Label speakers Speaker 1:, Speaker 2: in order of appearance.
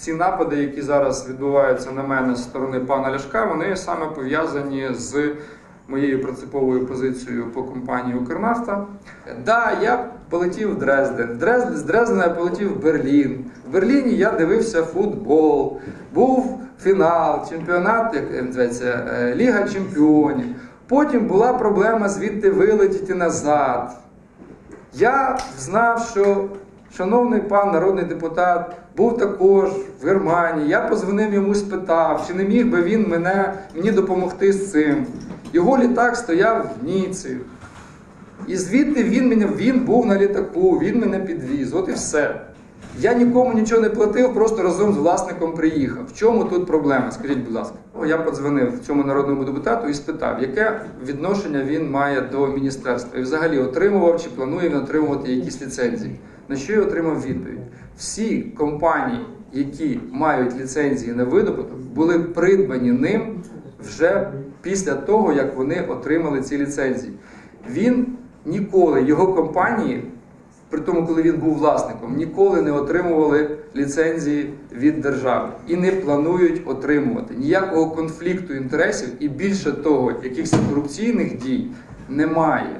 Speaker 1: ці напади, які зараз відбуваються на мене з сторони пана Ляшка, вони саме пов'язані з моєю принциповою позицією по компанії Укрнафта. Да, я полетів в Дрезден. Дрезд- З Дрездена я полетів в Берлін. В Берліні я дивився футбол. Був фінал, чемпіонат, як називається, е, Ліга Чемпіонів. Потім була проблема звідти вилетіти назад. Я знав, що шановний пан народний депутат був також в Германії. Я позвонив йому, спитав, чи не міг би він мене, мені допомогти з цим. Його літак стояв в Ніці. І звідти він мене він був на літаку, він мене підвіз. От і все. Я нікому нічого не платив, просто разом з власником приїхав. В чому тут проблема? Скажіть, будь ласка. О, Я подзвонив цьому народному депутату і спитав, яке відношення він має до міністерства і взагалі отримував чи планує він отримувати якісь ліцензії. На що я отримав відповідь? Всі компанії, які мають ліцензії на видобуток, були придбані ним вже після того, як вони отримали ці ліцензії. Він ніколи, його компанії, при тому, коли він був власником, ніколи не отримували ліцензії від держави і не планують отримувати ніякого конфлікту інтересів, і більше того, якихось корупційних дій немає.